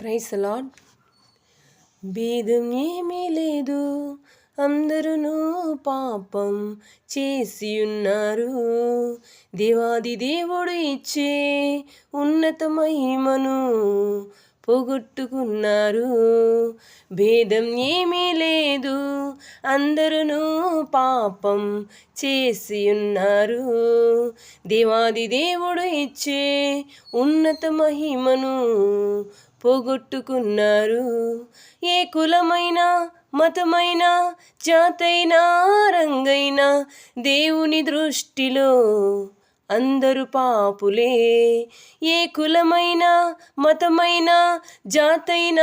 Price lord భేదం ఏమీ లేదు అందరూ పాపం చేసి ఉన్నారు దేవాది దేవుడు ఇచ్చే ఉన్నత మహిమను పోగొట్టుకున్నారు. భేదం ఏమీ లేదు అందరూ పాపం చేసి ఉన్నారు దేవాది దేవుడు ఇచ్చే ఉన్నత మహిమను పోగొట్టుకున్నారు. ఏ కులమైన మతమైన జాతైన రంగైనా దేవుని దృష్టిలో అందరు పాపులే. ఏ కులమైన మతమైన జాతైన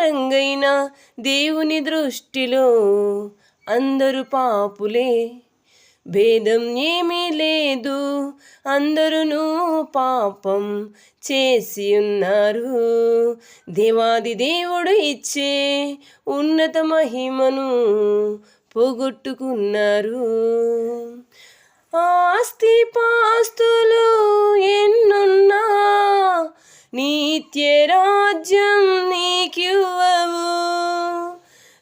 రంగైనా దేవుని దృష్టిలో అందరు పాపులే. భేదం ఏమీ లేదు. అందరూ పాపం చేసి ఉన్నారు. దేవాది దేవుడు ఇచ్చే ఉన్నత మహిమను పోగొట్టుకున్నారు. ఆస్తి పాస్తులు ఎన్నున్నా? నిత్య రాజ్యం నీకివ్వవు.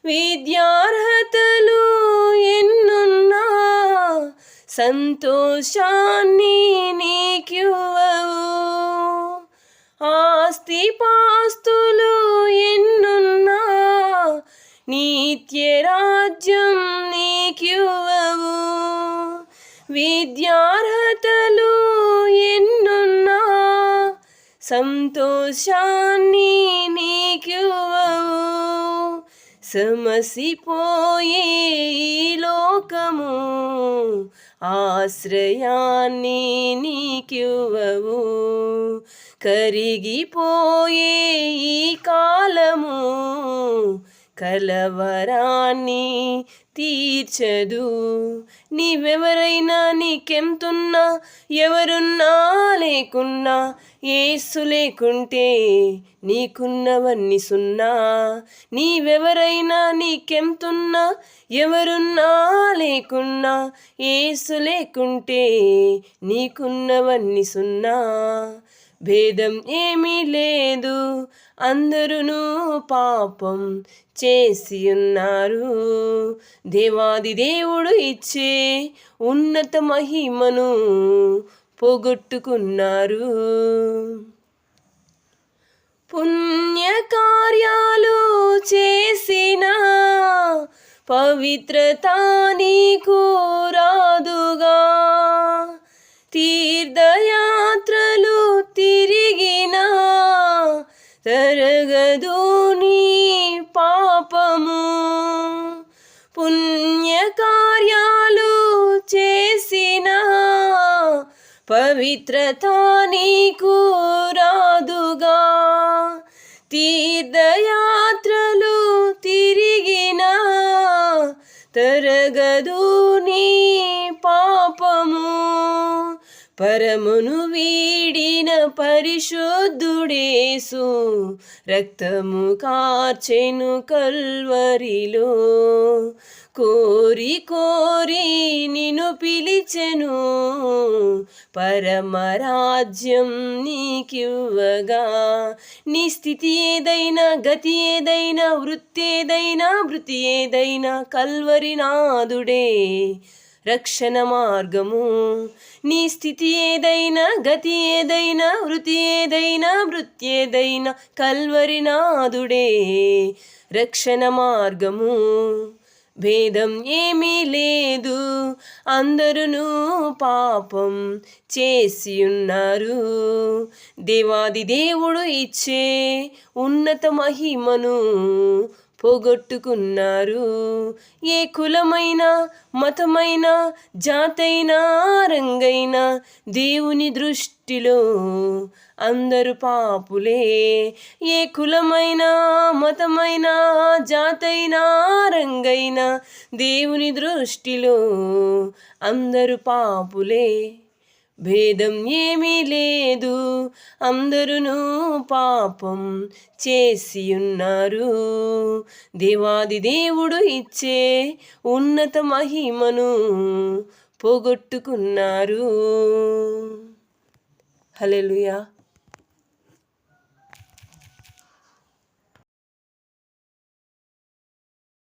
విద్యార్హ సంతోషాన్ని నీకివ్వవు. ఆస్తి పాస్తులు ఎన్నున్నా నిత్య రాజ్యం నీకివ్వవు. విద్యార్హతలు ఎన్నున్నా సంతోషాన్ని నీకివ్వవు. సమసిపోయే లోకము ఆశ్రయాన్ని నీకివ్వవు. కరిగిపోయే ఈ కాలము కలవరాన్ని తీర్చదు. నీవెవరైనా నీకెంతున్నా ఎవరున్నా లేకున్నా ఏసు లేకుంటే నీకున్నవన్నీ సున్నా. నీవెవరైనా నీకెంతున్నా ఎవరున్నా లేకున్నా ఏసు లేకుంటే నీకున్నవన్నీ సున్నా. భేదం ఏమీ లేదు. అందరూ పాపం చేసి ఉన్నారు దేవాది దేవుడు ఇచ్చే ఉన్నత మహిమను పోగొట్టుకున్నారు. పుణ్యకార్యాలు చేసిన పవిత్రత నీకు రాదుగా. తీర్థయా తరగదు నీ పాపము. పుణ్యకార్యాలు చేసిన పవిత్రత నీకు రాదుగా. తీర్థయాత్రలు తిరిగిన తరగదు నీ పరమును వీడిన పరిశుద్ధుడేసు రక్తము కార్చెను కల్వరిలో. కోరి కోరి నిను పిలిచెను పరమరాజ్యం నీకివ్వగా. నీ స్థితి ఏదైనా గతి ఏదైనా వృత్తి ఏదైనా వృత్తి ఏదైనా కల్వరినాథుడే రక్షణ మార్గము. నీ స్థితి ఏదైనా గతి ఏదైనా వృత్తి ఏదైనా వృత్తి ఏదైనా కల్వరినాథుడే రక్షణ మార్గము. భేదం ఏమీ లేదు. అందరూ పాపం చేసి ఉన్నారు దేవాది దేవుడు ఇచ్చే ఉన్నత మహిమను పోగొట్టుకున్నారు. ఏ కులమైన మతమైన జాతైన రంగైన దేవుని దృష్టిలో అందరు పాపులే. ఏ కులమైన మతమైన జాతైన రంగైన దేవుని దృష్టిలో అందరు పాపులే. భేదం ఏమీ లేదు. అందరూ పాపం చేసి ఉన్నారు దేవాది దేవుడు ఇచ్చే ఉన్నత మహిమను పోగొట్టుకున్నారు. హలెలుయా